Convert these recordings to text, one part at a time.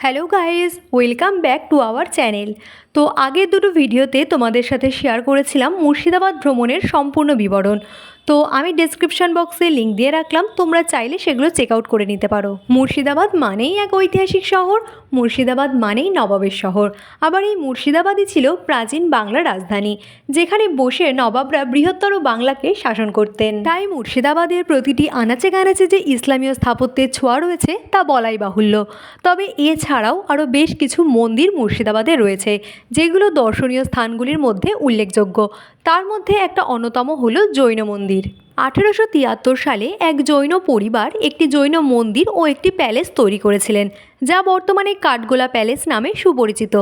Hello guys welcome back to our channel তো আগের দুটো ভিডিওতে তোমাদের সাথে শেয়ার করেছিলাম মুর্শিদাবাদ ভ্রমণের সম্পূর্ণ বিবরণ। তো আমি ডেসক্রিপশন বক্সে লিঙ্ক দিয়ে রাখলাম, তোমরা চাইলে সেগুলো চেক আউট করে নিতে পারো। মুর্শিদাবাদ মানেই এক ঐতিহাসিক শহর, মুর্শিদাবাদ মানেই নবাবের শহর। আবার এই মুর্শিদাবাদই ছিল প্রাচীন বাংলার রাজধানী, যেখানে বসে নবাবরা বৃহত্তর বাংলাকে শাসন করতেন। তাই মুর্শিদাবাদের প্রতিটি আনাচে কানাচে যে ইসলামীয় স্থাপত্যের ছোঁয়া রয়েছে, তা বলাই বাহুল্য। তবে এছাড়াও আরও বেশ কিছু মন্দির মুর্শিদাবাদে রয়েছে, যেগুলো দর্শনীয় স্থানগুলির মধ্যে উল্লেখযোগ্য। তার মধ্যে একটা অন্যতম হলো জৈন মন্দির। আঠেরোশো তিয়াত্তর সালে এক জৈন পরিবার একটি জৈন মন্দির ও একটি প্যালেস তৈরি করেছিলেন, যা বর্তমানে কাঠগোলা প্যালেস নামে সুপরিচিত।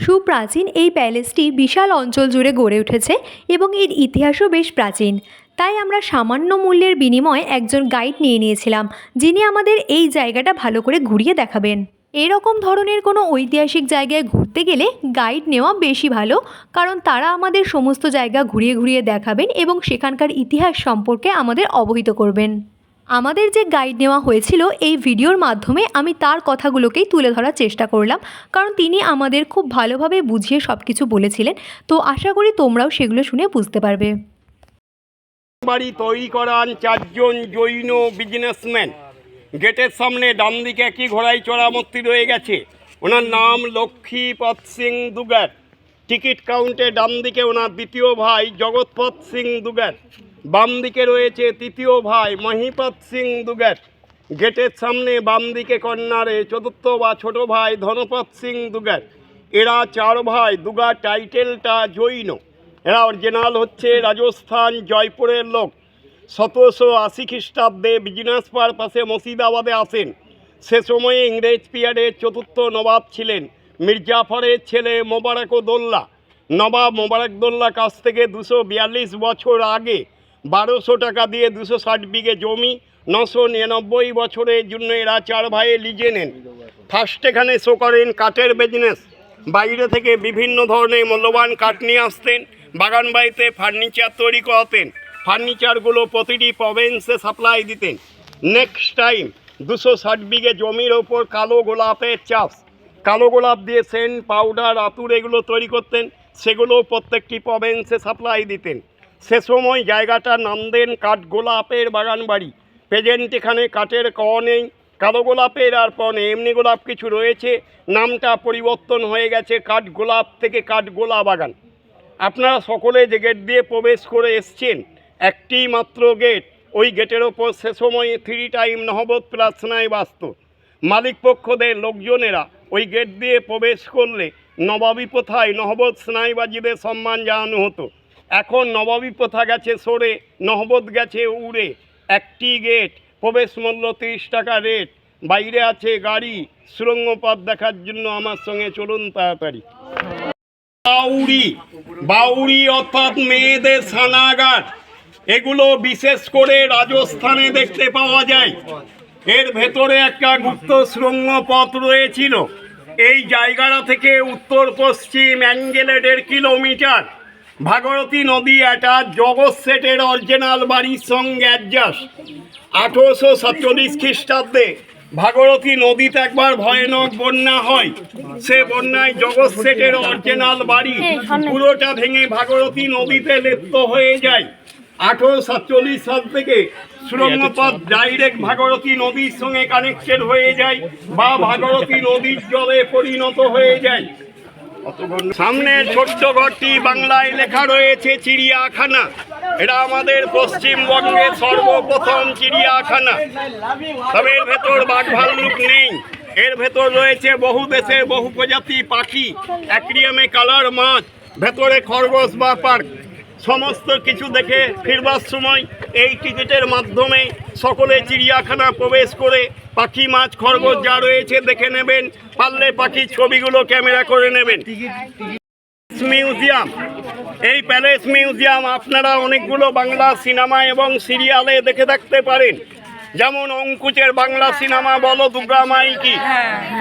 সুপ্রাচীন এই প্যালেসটি বিশাল অঞ্চল জুড়ে গড়ে উঠেছে এবং এর ইতিহাসও বেশ প্রাচীন। তাই আমরা সামান্য মূল্যের বিনিময়ে একজন গাইড নিয়ে নিয়েছিলাম, যিনি আমাদের এই জায়গাটা ভালো করে ঘুরিয়ে দেখাবেন। এরকম ধরনের কোনো ঐতিহাসিক জায়গায় ঘুরতে গেলে গাইড নেওয়া বেশি ভালো, কারণ তারা আমাদের সমস্ত জায়গা ঘুরিয়ে ঘুরিয়ে দেখাবেন এবং সেখানকার ইতিহাস সম্পর্কে আমাদের অবহিত করবেন। আমাদের যে গাইড নেওয়া হয়েছিল এই ভিডিওর মাধ্যমে আমি তার কথাগুলোকেই তুলে ধরার চেষ্টা করলাম, কারণ তিনি আমাদের খুব ভালোভাবে বুঝিয়ে সব কিছু বলেছিলেন, তো আশা করি তোমরাও সেগুলো শুনে বুঝতে পারবে। বাড়ি তৈরি করান চারজন জৈন বিজনেসম্যান গেটের সামনে ডান দিকে একই ঘোড়ায় চড়া মূর্তি রয়ে গেছে। ওনার নাম লক্ষ্মীপদ সিং দুগার টিকিট কাউন্টে ডান দিকে ওনার দ্বিতীয় ভাই জগৎপদ সিং দুগার বাম দিকে রয়েছে তৃতীয় ভাই মহিপদ সিং দুগার গেটের সামনে বাম দিকে কর্নারে চতুর্থ বা ছোট ভাই ধনপদ সিং দুগার এরা চার ভাই দুগার টাইটেলটা জৈন। এরা অরিজিনাল হচ্ছে রাজস্থান জয়পুরের লোক। সতেরোশো আশি খ্রিস্টাব্দে বিজনেস পারপাসে মুর্শিদাবাদে আসেন। সে সময়ে ইংরেজ পিরিয়ডের চতুর্থ নবাব ছিলেন। মির্জাফরের ছেলে মোবারকদোল্লা নবাব মোবারকদোল্লা কাছ থেকে দুশো বিয়াল্লিশ বছর আগে বারোশো টাকা দিয়ে দুশো ষাট বিঘে জমি, নশো নিরানব্বই বছরের জন্য এরা চার ভাইয়ে লিজে নেন। ফার্স্ট এখানে শো করেন কাঠের বিজনেস বাইরে থেকে বিভিন্ন ধরনের মূল্যবান কাঠ নিয়ে আসতেন। বাগান বাড়িতে ফার্নিচার তৈরি করাতেন। ফার্নিচারগুলো প্রতিটি প্রভিন্সে সাপ্লাই দিতেন। নেক্সট টাইম দুশো ষাট বিঘে জমির ওপর কালো গোলাপের চাষ। কালো গোলাপ দিয়ে সেন্ট, পাউডার, আতুর এগুলো তৈরি করতেন। সেগুলো প্রত্যেকটি প্রভিন্সে সাপ্লাই দিতেন। সে সময় জায়গাটার নাম দেন কাঠ গোলাপের বাগান বাড়ি। প্রেজেন্ট এখানে কাঠের ক নেই, কালো গোলাপের আর প নেই, এমনি গোলাপ কিছু রয়েছে। নামটা পরিবর্তন হয়ে গেছে কাঠ গোলাপ থেকে কাঠ গোলা বাগান। আপনারা সকলে যে গেট দিয়ে প্রবেশ করে এসছেন একটি মাত্র গেট ওই গেটের ওপর সে সময়ে থ্রি টাইম নহবত প্রার্থনায় বাস্ত মালিক পক্ষদের লোকজনেরা ওই গেট দিয়ে প্রবেশ করলে নবাবী প্রথায় নহবত স্নাইবাজিদের সম্মান জানানো হতো। এখন নবাবী প্রথা গেছে সরে নহবত গেছে উড়ে। একটি গেট প্রবেশ মূল্য তিরিশ টাকা রেট বাইরে আছে গাড়ি সুরঙ্গ পথ দেখার জন্য আমার সঙ্গে চলুন তাড়াতাড়ি। বাউরি বাউরি অর্থাৎ মেয়েদের স্নানাগার এগুলো বিশেষ করে রাজস্থানে দেখতে পাওয়া যায়। এর ভেতরে একটা গুপ্ত সুরঙ্গ পথ রয়েছিল। এই জায়গাটা থেকে উত্তর পশ্চিম অ্যাঙ্গেলে দেড় কিলোমিটার। ভাগরতী নদী একটা জগৎ সেটের অরিজিনাল বাড়ির সঙ্গে অ্যাডজাস্ট আঠেরোশো সাতচল্লিশ খ্রিস্টাব্দে ভাগরতী নদীতে একবার ভয়ানক বন্যা হয়। সে বন্যায় জগৎ সেটের অরিজিনাল বাড়ি পুরোটা ভেঙে ভাগরতী নদীতে লিপ্ত হয়ে যায়। আঠেরো সাতচল্লিশ সাল থেকে সুরঙ্গপথ ডাইরেক্ট ভাগরতী নদীর সঙ্গে কানেক্টেড হয়ে যায় বা ভাগরতী নদীর জলে পরিণত হয়ে যায়। সামনে ছোট্ট ঘরটি বাংলায় লেখা রয়েছে চিড়িয়াখানা। এটা আমাদের পশ্চিমবঙ্গের সর্বপ্রথম চিড়িয়াখানা। তবে এর ভেতর বাঘ ভাল্লুক নেই। এর ভেতর রয়েছে বহু দেশের বহু প্রজাতি পাখি। অ্যাক্রিয়ামে কালার মাছ ভেতরে খরগোশ বা পার্ক। সমস্ত কিছু দেখে ফিরবার সময় এই টিকিটের মাধ্যমে সকলে চিড়িয়াখানা প্রবেশ করে পাখি মাছ খরগোশ যা রয়েছে দেখে নেবেন। পারলে পাখির ছবিগুলো ক্যামেরা করে নেবেন। মিউজিয়াম। এই প্যালেস মিউজিয়াম আপনারা অনেকগুলো বাংলা সিনেমা এবং সিরিয়ালে দেখে থাকতে পারেন। যেমন অঙ্কুচের বাংলা সিনেমা বলো দুর্গা মাইকি।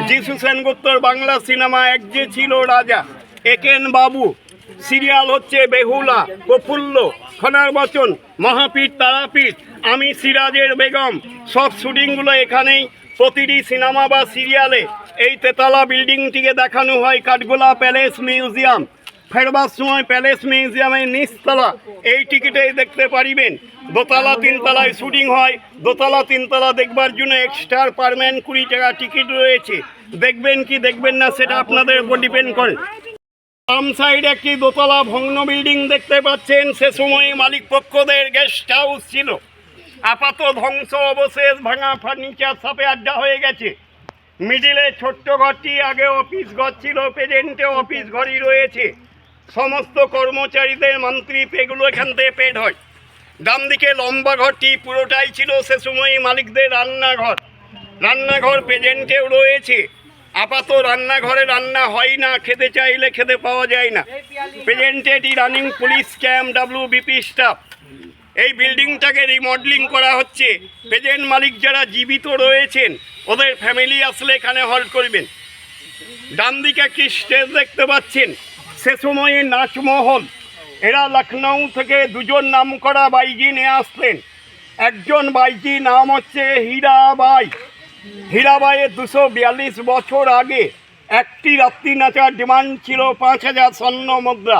যিশু সেনগুপ্তর বাংলা সিনেমা এক যে ছিল রাজা একেন বাবু। সিরিয়াল হচ্ছে বেহুলা প্রফুল্ল খনার বচন মহাপীঠ তারাপীঠ, আমি সিরাজের বেগম। সব শুটিংগুলো এখানেই, প্রতিটি সিনেমা বা সিরিয়ালে। এই তেতলা বিল্ডিংটিকে দেখানো হয় কাঠগোলা প্যালেস মিউজিয়াম। ফেরবার সময় প্যালেস মিউজিয়ামের নিচতলা, এই টিকিটেই দেখতে পারিবেন। দোতলা, তিনতলায় শুটিং হয়। দোতলা, তিনতলা দেখবার জন্য এক্সট্রা পারম্যান কুড়ি টাকা টিকিট রয়েছে। দেখবেন কি, দেখবেন না, সেটা আপনাদের উপর ডিপেন্ড করে। বাম সাইড একটি দোতলা ভগ্ন বিল্ডিং দেখতে পাচ্ছেন, সে সময়ে মালিক পক্ষদের গেস্ট হাউস ছিল। আপাত ধ্বংস অবশেষ ভাঙা ফার্নিচার সাপে আড্ডা হয়ে গেছে। মিডিলে ছোট্ট ঘরটি আগে অফিস ঘর ছিল প্রেজেন্টে অফিস ঘরই রয়েছে। সমস্ত কর্মচারীদের মন্ত্রী পেগুলো এখান থেকে পেড হয়। ডান দিকে লম্বা ঘরটি পুরোটাই ছিল, সে সময় মালিকদের রান্নাঘর। রান্নাঘর প্রেজেন্টেও রয়েছে। আপাত রান্নাঘরে রান্না হয় না, খেতে চাইলে খেতে পাওয়া যায় না। প্রেজেন্টেড এটি running police camp W BP staff এই বিল্ডিংটাকে রিমডেলিং করা হচ্ছে। প্রেজেন্ট মালিক যারা জীবিত রয়েছেন, ওদের ফ্যামিলি আসলে এখানে হল্ট করবেন। ডান দিকে একটি স্টেজ দেখতে পাচ্ছেন। সে সময়ে নাচমহল। এরা লখনৌ থেকে দুজন নাম করা বাইজি নিয়ে আসতেন একজন বাইজি নাম হচ্ছে হীরাবাই হীরাবাইয়ের দুশো বিয়াল্লিশ বছর আগে একটি রাত্রি নাচার ডিমান্ড ছিল পাঁচ হাজার স্বর্ণ মুদ্রা।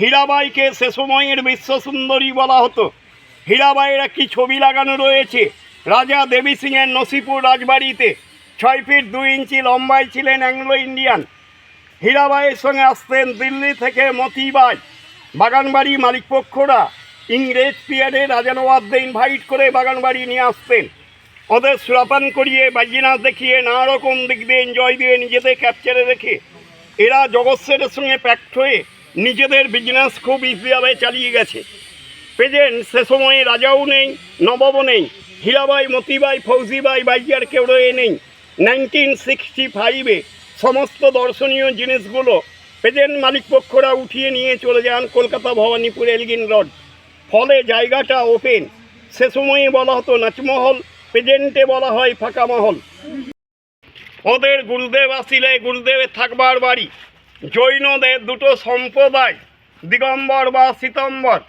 হীরাবাইকে সে সময়ের বিশ্ব সুন্দরী বলা হতো। হীরাবাইয়ের একটি ছবি লাগানো রয়েছে। রাজা দেবী সিংয়ের নসিপুর রাজবাড়িতে ছয় ফিট দুই ইঞ্চি লম্বায় ছিলেন অ্যাংলো ইন্ডিয়ান। হীরাবাইয়ের সঙ্গে আসতেন দিল্লি থেকে মতিবাই। বাগানবাড়ি মালিকপক্ষরা ইংরেজ পিরিয়ডে রাজানবাদদের ইনভাইট করে বাগানবাড়ি নিয়ে আসতেন। ওদের সুরাপান করিয়ে বাজিনাথ দেখিয়ে নানা রকম দিক দিয়ে এনজয় দিয়ে নিজেদের ক্যাপচারে রেখে, এরা জগৎসের সঙ্গে প্যাক্ট হয়ে নিজেদের বিজনেস খুব ইজিভাবে চালিয়ে গেছে। প্রেজেন্ট সে সময়ে রাজাও নেই, নবাবও নেই, হীরাবাই, মতিবাই, ফৌজিবাই বাইজিয়ার কেউ রয়ে নেই। নাইনটিন সিক্সটি ফাইভে সমস্ত দর্শনীয় জিনিসগুলো প্রেজেন্ট মালিকপক্ষরা উঠিয়ে নিয়ে চলে যান কলকাতা ভবানীপুর এলগিন রোড। ফলে জায়গাটা ওপেন সে সময়ে বলা হতো নাচমহল প্রেজেন্টে বলা হয় ফাঁকা মহল। ওদের গুরুদেব আসিলে গুরুদেবের থাকবার বাড়ি। জৈনদের দুটো সম্প্রদায়, দিগম্বর বা সীতম্বর।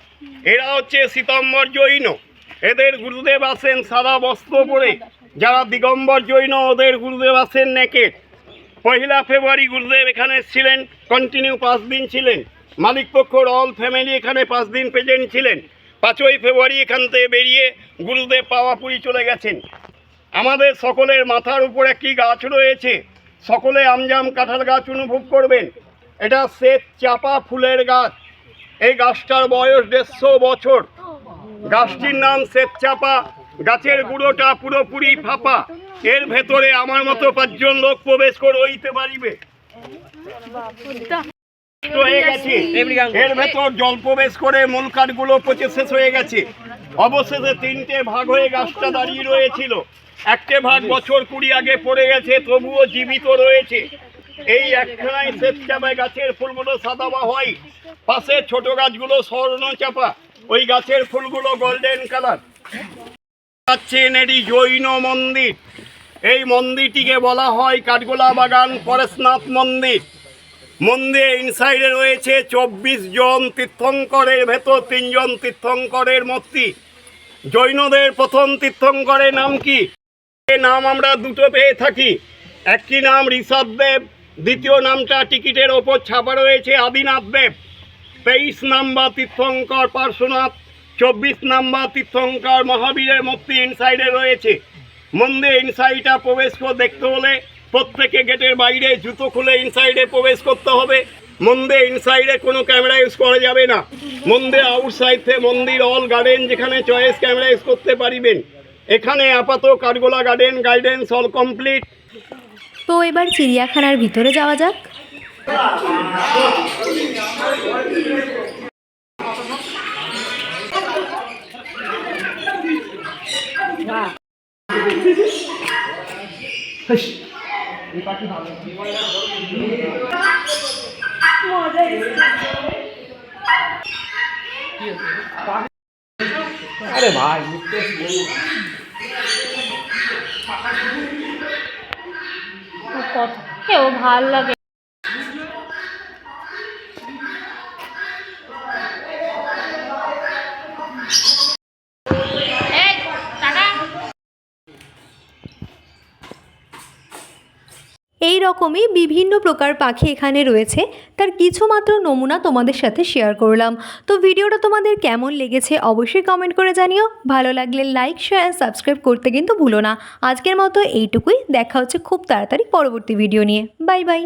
এরা হচ্ছে সীতম্বর জৈন। এদের গুরুদেব আসেন সাদা বস্ত্র পরে। যারা দিগম্বর জৈন, ওদের গুরুদেব আসেন নেকেট পহিলা ফেব্রুয়ারি গুরুদেব এখানে ছিলেন কন্টিনিউ পাঁচ দিন ছিলেন। মালিকপক্ষর অল ফ্যামিলি এখানে পাঁচ দিন প্রেজেন্ট ছিলেন। পাঁচই ফেব্রুয়ারি এখান থেকে বেরিয়ে গুরুদেব পাওয়াপুরি চলে গেছেন। আমাদের সকলের মাথার উপর একটি গাছ রয়েছে। সকলে আমজাম কাঁঠাল গাছ অনুভব করবেন। এটা শ্বেত চাপা ফুলের গাছ। এই গাছটার বয়স দেড়শো বছর। গাছটির নাম শ্বেত চাপা। গাছের গুঁড়োটা পুরোপুরি ফাঁপা। এর ভেতরে আমার মতো পাঁচজন লোক প্রবেশ করে হইতে পারিবে। হয়ে গেছে। এর ভেতর জল প্রবেশ করে মূল কাঠগুলো পচে শেষ হয়ে গেছে। অবশেষে তিনটে ভাগ হয়ে গাছটা দাঁড়িয়ে রয়েছিল। একটা ভাগ বছর কুড়ি আগে পড়ে গেছে তবুও জীবিত রয়েছে। এই একখানায় গাছের ফুলগুলো সাদা বা হোয়াইট। পাশে ছোট গাছগুলো স্বর্ণ চাপা। ওই গাছের ফুলগুলো গোল্ডেন কালার। পাচ্ছেন এটি জৈন মন্দির। এই মন্দিরটিকে বলা হয় কাঠগোলা বাগান পরেশনাথ মন্দির। মন্দিরে ইনসাইডে রয়েছে চব্বিশ জন তীর্থঙ্করের ভেতর, তিনজন তীর্থঙ্করের মূর্তি। জৈনদের প্রথম তীর্থঙ্করের নাম কি? নাম আমরা দুটো পেয়ে থাকি। একটি নাম ঋষভ দেব, দ্বিতীয় নামটা টিকিটের ওপর ছাপা রয়েছে আদিনাথ দেব। তেইশ নাম্বার তীর্থঙ্কর পার্শ্বনাথ, চব্বিশ নাম্বার তীর্থঙ্কর মহাবীরের মূর্তি ইনসাইডে রয়েছে। মন্দির ইনসাইডটা প্রবেশ করে দেখতে হলে। প্রত্যেকে গেটের বাইরে জুতো খুলে ইনসাইডে প্রবেশ করতে হবে। মন্দির ইনসাইডে কোনো ক্যামেরা ইউজ করা যাবে না। মন্দির আউটসাইড থেকে মন্দির অল গার্ডেন যেখানে চয়েস ক্যামেরা ইউজ করতে পারিবেন। এখানে আপাতত Kathgola garden guidance all complete তো এবার চিড়িয়াখানার ভিতরে যাওয়া যাক। আরে ভাই কত কেউ ভালো লাগে। এই রকমই বিভিন্ন প্রকার পাখি এখানে রয়েছে। তার কিছু মাত্র নমুনা তোমাদের সাথে শেয়ার করলাম। তো ভিডিওটা তোমাদের কেমন লেগেছে অবশ্যই কমেন্ট করে জানিও। ভালো লাগলে লাইক শেয়ার সাবস্ক্রাইব করতে কিন্তু ভুলো না। আজকের মতো এইটুকুই। দেখা হচ্ছে খুব তাড়াতাড়ি পরবর্তী ভিডিও নিয়ে। Bye bye